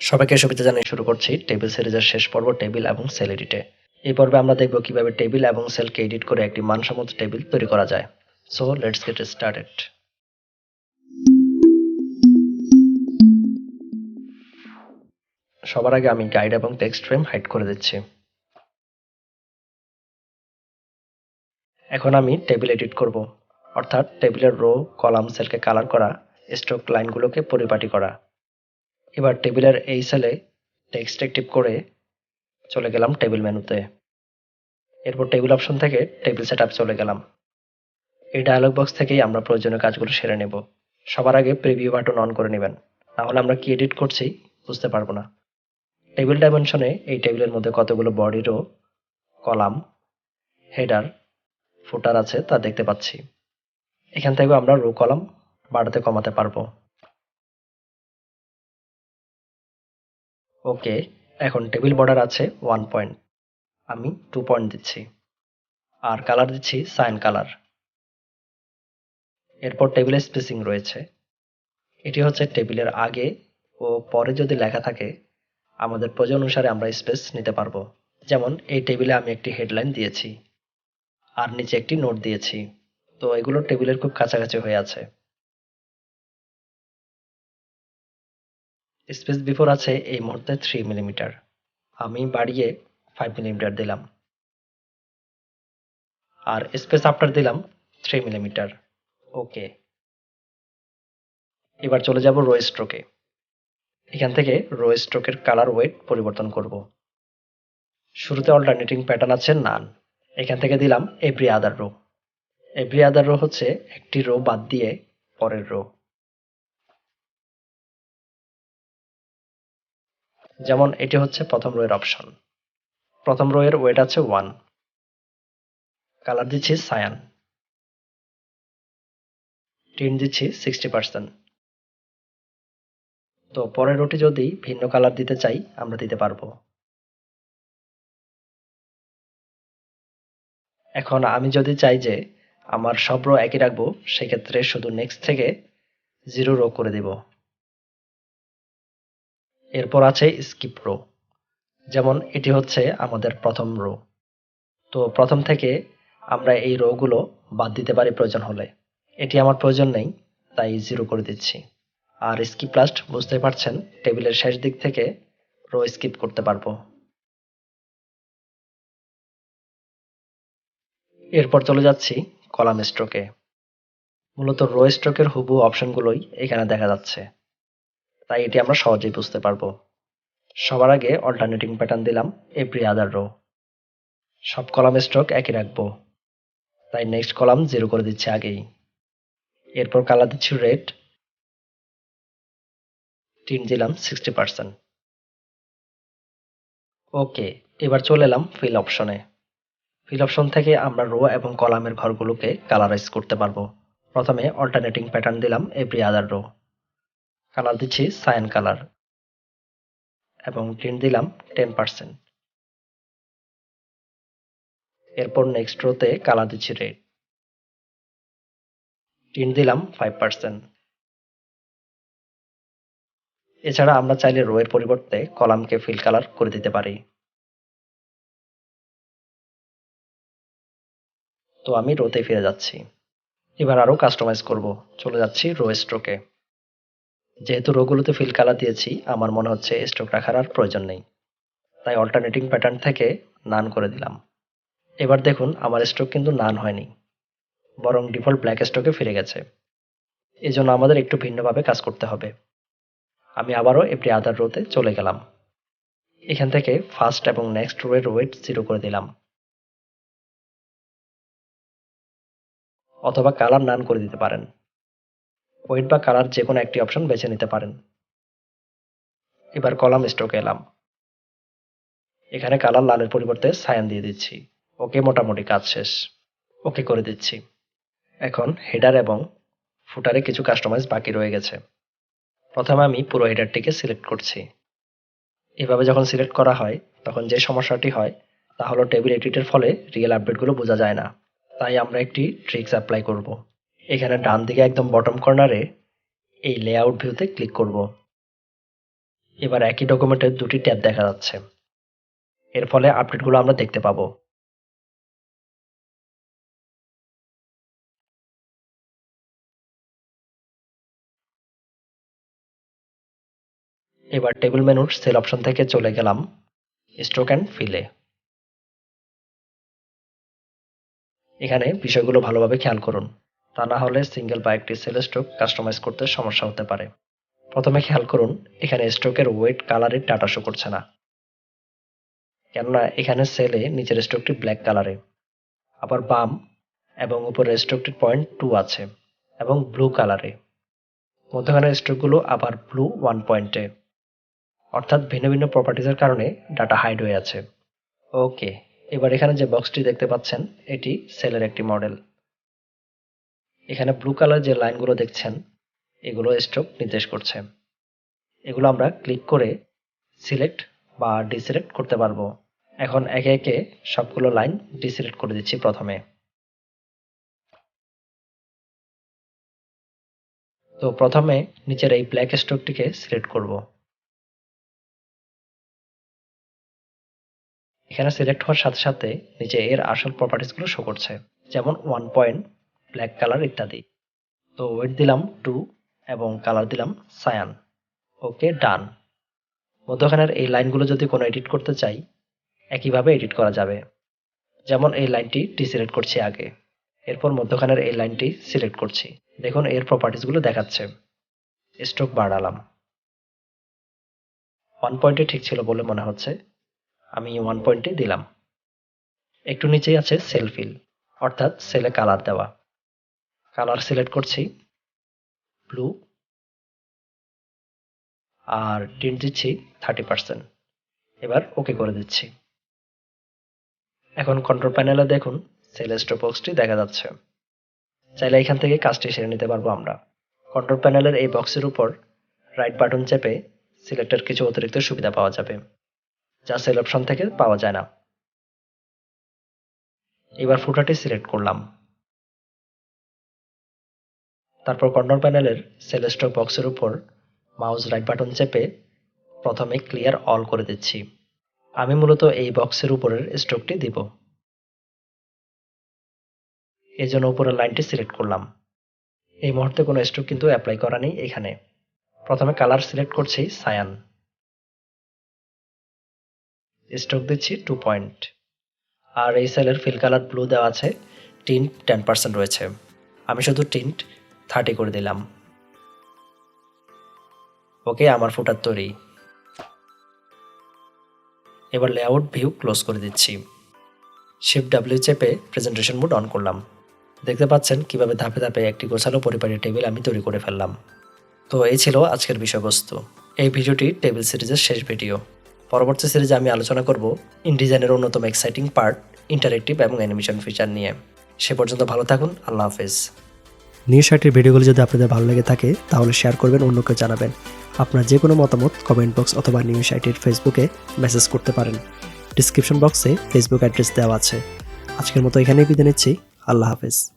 সবাইকে সুবিধা জানিয়ে শুরু করছি টেবিল সিরিজের শেষ পর্ব টেবিল এবং সেল এডিটে এই পর্বে আমরা দেখব কীভাবে টেবিল এবং সেলকে এডিট করে একটি মানসম্মত টেবিল তৈরি করা যায়। সো লেটস গেট স্টার্টেড সবার আগে আমি গাইড এবং টেক্সট ফ্রেম হাইড করে দিচ্ছি। এখন আমি টেবিল এডিট করব। অর্থাৎ টেবিলের রো কলাম সেলকে কালার করা স্ট্রোক লাইনগুলোকে পরিপাটি করা। এবার টেবিলের এই সেলে টেক্সট টিপ করে চলে গেলাম টেবিল মেনুতে। এরপর টেবিল অপশন থেকে টেবিল সেট চলে গেলাম। এই ডায়লগ বক্স থেকেই আমরা প্রয়োজনীয় কাজগুলো সেরে নেব। সবার আগে প্রিভিউ বাটন অন করে নেবেন। নাহলে আমরা কি এডিট করছি বুঝতে পারব না। টেবিল ডাইমেনশনে এই টেবিলের মধ্যে কতগুলো body row column header footer আছে তা দেখতে পাচ্ছি। এখান থেকেও আমরা রো কলাম বাড়াতে কমাতে পারব। ওকে, এখন টেবিল বর্ডার আছে ওয়ান পয়েন্ট আমি টু পয়েন্ট দিচ্ছি। আর কালার দিচ্ছি সাইন কালার এরপর টেবিলে স্পেসিং রয়েছে। এটি হচ্ছে টেবিলের আগে ও পরে যদি লেখা থাকে, আমাদের প্রয়োজন অনুসারে আমরা স্পেস নিতে পারব। যেমন এই টেবিলে আমি একটি হেডলাইন দিয়েছি, আর নিচে একটি নোট দিয়েছি। তো এগুলো টেবিলের খুব কাছাকাছি হয়ে আছে। স্পেস বিফোর আছে এই মুহূর্তে থ্রি মিলিমিটার আমি বাড়িয়ে ফাইভ মিলিমিটার দিলাম। আর স্পেস আফটার দিলাম থ্রি মিলিমিটার ওকে এবার চলে যাব রো স্ট্রোকে এখান থেকে রো স্ট্রোকের কালার ওয়েট পরিবর্তন করব। শুরুতে অল্টারনেটিং প্যাটার্ন আছে নান এখান থেকে দিলাম every other row every other row হচ্ছে একটি রো বাদ দিয়ে পরের রো যেমন এটি হচ্ছে প্রথম রো এর অপশন প্রথম রো এর ওয়েট আছে ওয়ান কালার দিচ্ছি সায়ান টিন দিচ্ছি সিক্সটি পার্সেন্ট তো পরের রোটি যদি ভিন্ন কালার দিতে চাই, আমরা দিতে পারব। এখন আমি যদি চাই যে আমার সব রো একই রাখব, সেক্ষেত্রে শুধু নেক্সট থেকে জিরো রো করে দিব। এরপর আছে স্কিপ রো যেমন এটি হচ্ছে আমাদের প্রথম রো তো প্রথম থেকে আমরা এই রোগুলো বাদ দিতে পারি প্রয়োজন হলে। এটি আমার প্রয়োজন নেই, তাই জিরো করে দিচ্ছি। আর স্কিপ লাস্ট বুঝতে পারছেন, টেবিলের শেষ দিক থেকে রো স্কিপ করতে পারব। এরপর চলে যাচ্ছি কলাম স্ট্রোকে মূলত রো স্ট্রোকের হুবু অপশনগুলোই এখানে দেখা যাচ্ছে। তাই এটি আমরা সহজেই বুঝতে পারব। সবার আগে অল্টারনেটিং প্যাটার্ন দিলাম এভরি আদার রো সব কলাম স্ট্রোক একই রাখব। তাই নেক্সট কলাম জিরো করে দিচ্ছি আগেই। এরপর কালার দিচ্ছি রেড টিন দিলাম সিক্সটি পার্সেন্ট ওকে এবার চলে এলাম ফিল অপশনে ফিল অপশন থেকে আমরা রো এবং কলামের ঘরগুলোকে কালারাইজ করতে পারব। প্রথমে অল্টারনেটিং প্যাটার্ন দিলাম এভরি আদার রো কালার দিচ্ছি সায়ান কালার এবং টিন দিলাম টেন পার্সেন্ট এরপর নেক্সট রোতে কালার দিচ্ছি রেড টিন দিলাম ফাইভ পার্সেন্ট এছাড়া আমরা চাইলে রো এর পরিবর্তে কলামকে ফিল কালার করে দিতে পারি। তো আমি রোতে ফিরে যাচ্ছি। এবার আরও কাস্টমাইজ করব। চলে যাচ্ছি রো স্ট্রোকে যেহেতু রোগুলোতে ফিল কালার দিয়েছি, আমার মনে হচ্ছে স্ট্রোক রাখার আর প্রয়োজন নেই। তাই অল্টারনেটিং প্যাটার্ন থেকে নান করে দিলাম। এবার দেখুন, আমার স্ট্রোক কিন্তু নান হয়নি, বরং ডিফল্ট ব্ল্যাক স্ট্রোকে ফিরে গেছে। এই জন্য আমাদের একটু ভিন্নভাবে কাজ করতে হবে। আমি আবারও এভরি আদার রোতে চলে গেলাম। এখান থেকে ফার্স্ট এবং নেক্সট রো এর ওয়েট জিরো করে দিলাম। অথবা কালার নান করে দিতে পারেন। ওয়েট বা কালার যে কোনো একটি অপশন বেছে নিতে পারেন। এবার কলাম স্ট্রোকে এলাম। এখানে কালার লালের পরিবর্তে সায়ান দিয়ে দিচ্ছি। ওকে মোটামুটি কাজ শেষ। ওকে করে দিচ্ছি। এখন হেডার এবং ফুটারে কিছু কাস্টমাইজ বাকি রয়ে গেছে। প্রথমে আমি পুরো হেডারটিকে সিলেক্ট করছি। এভাবে যখন সিলেক্ট করা হয়, তখন যে সমস্যাটি হয়, তা হলো টেবিল এডিটের ফলে রিয়েল আপডেটগুলো বোঝা যায় না। তাই আমরা একটি ট্রিক্স অ্যাপ্লাই করব। এখানে ডান দিকে একদম বটম কর্নারে এই লেআউট ভিউতে ক্লিক করব। এবার একই ডকুমেন্টে দুটি ট্যাব দেখা যাচ্ছে। এর ফলে আপডেটগুলো আমরা দেখতে পাবো। এবার টেবিল মেনুর সেল অপশন থেকে চলে গেলাম স্ট্রোক অ্যান্ড ফিলে এখানে বিষয়গুলো ভালোভাবে খেয়াল করুন। তা না হলে সিঙ্গেল বা একটি সেল স্ট্রোক কাস্টমাইজ করতে সমস্যা হতে পারে। প্রথমে খেয়াল করুন, এখানে স্ট্রোকের ওয়েট কালারের ডাটা শো করছে না। কেননা এখানে সেলে নিচের স্ট্রোকটি ব্ল্যাক কালারে আবার বাম এবং উপরের স্ট্রোকটির পয়েন্ট টু আছে এবং ব্লু কালারে মধ্যখানের স্ট্রোকগুলো আবার ব্লু ওয়ান পয়েন্টে অর্থাৎ ভিন্ন ভিন্ন প্রপার্টিজের কারণে ডাটা হাইড হয়ে আছে। ওকে এবার এখানে যে বক্সটি দেখতে পাচ্ছেন, এটি সেলের একটি মডেল এখানে ব্লু কালার যে লাইনগুলো দেখছেন, এগুলো স্ট্রোক নির্দেশ করছে। এগুলো আমরা ক্লিক করে সিলেক্ট বা ডিসিলেক্ট করতে পারব। এখন একে একে সবগুলো লাইন ডিসিলেক্ট করে দিচ্ছি প্রথমে। তো প্রথমে নিচের এই ব্ল্যাক স্ট্রোকটিকে সিলেক্ট করব। এখানে সিলেক্ট হওয়ার সাথে সাথে নিচে এর আসল প্রপার্টিসগুলো শো করছে। যেমন ওয়ান পয়েন্ট ব্ল্যাক কালার ইত্যাদি। তো ওয়েট দিলাম টু এবং কালার দিলাম সায়ান ওকে ডান মধ্যখানের এই লাইনগুলো যদি কোনো এডিট করতে চাই, একইভাবে এডিট করা যাবে। যেমন এই লাইনটি ডিসিলেক্ট করছি আগে। এরপর মধ্যখানের এই লাইনটি সিলেক্ট করছি। দেখুন, এর প্রপার্টিসগুলো দেখাচ্ছে। স্ট্রোক বাড়ালাম। ওয়ান পয়েন্টে ঠিক ছিল বলে মনে হচ্ছে। আমি ওয়ান পয়েন্টে দিলাম। একটু নিচেই আছে সেল ফিল অর্থাৎ সেলে কালার দেওয়া। কালার সিলেক্ট করছি। ব্লু। আর টিন্ট দিচ্ছি থার্টি পার্সেন্ট। এবার ওকে করে দিচ্ছি। এখন কন্ট্রোল প্যানেলে দেখুন সেল স্টপ বক্সটি দেখা যাচ্ছে। চাইলে এখান থেকে কাজটি সেরে নিতে পারব আমরা। কন্ট্রোল প্যানেলের এই বক্সের উপর রাইট বাটন চেপে সিলেক্টের কিছু অতিরিক্ত সুবিধা পাওয়া যাবে, যা সেল অপশন থেকে পাওয়া যায় না। এবার ফুটাটি সিলেক্ট করলাম। তারপর কর্নার প্যানেলের সেল স্টক বক্সের উপর মাউস রাইট বাটন চেপে প্রথমে ক্লিয়ার অল করে দিচ্ছি। আমি মূলত এই বক্সের উপরের স্ট্রোকটি দিব। এই জন্য উপরের লাইনটি সিলেক্ট করলাম। এই মুহূর্তে কোনো স্ট্রোক কিন্তু অ্যাপ্লাই করা নেই এখানে। প্রথমে কালার সিলেক্ট করছি সায়ান স্ট্রোক দিচ্ছি টু পয়েন্ট আর এই সেলের ফিল কালার ব্লু দেওয়া আছে টিন্ট টেন পার্সেন্ট রয়েছে। আমি শুধু টিন্ট থার্টি করে দিলাম। ওকে, আমার ফুটার তৈরি। এবার লেআউট ভিউ ক্লোজ করে দিচ্ছি। শিফট ডাব্লিউ চেপে প্রেজেন্টেশন মোড অন করলাম। দেখতে পাচ্ছেন কীভাবে ধাপে ধাপে একটি গোছালো পরিবারের টেবিল আমি তৈরি করে ফেললাম। তো এই ছিল আজকের বিষয়বস্তু। এই ভিডিওটি টেবিল সিরিজের শেষ ভিডিও। পরবর্তী সিরিজে আমি আলোচনা করব ইনডিজাইনের অন্যতম এক্সাইটিং পার্ট ইন্টারেক্টিভ এবং অ্যানিমেশন ফিচার নিয়ে। সে পর্যন্ত ভালো থাকুন, আল্লাহ হাফেজ। সাইটের ভিডিওগুলো যদি আপনাদের ভালো লেগে থাকে, তাহলে শেয়ার করবেন, অন্যকে জানাবেন। আপনার যে কোনো মতামত কমেন্ট বক্স অথবা নিউ সাইটের ফেসবুকে মেসেজ করতে পারেন। ডিসক্রিপশন বক্সে ফেসবুক অ্যাড্রেস দেওয়া আছে। আজকের মতো এখানেই বিদায় নিচ্ছি। আল্লাহ হাফেজ।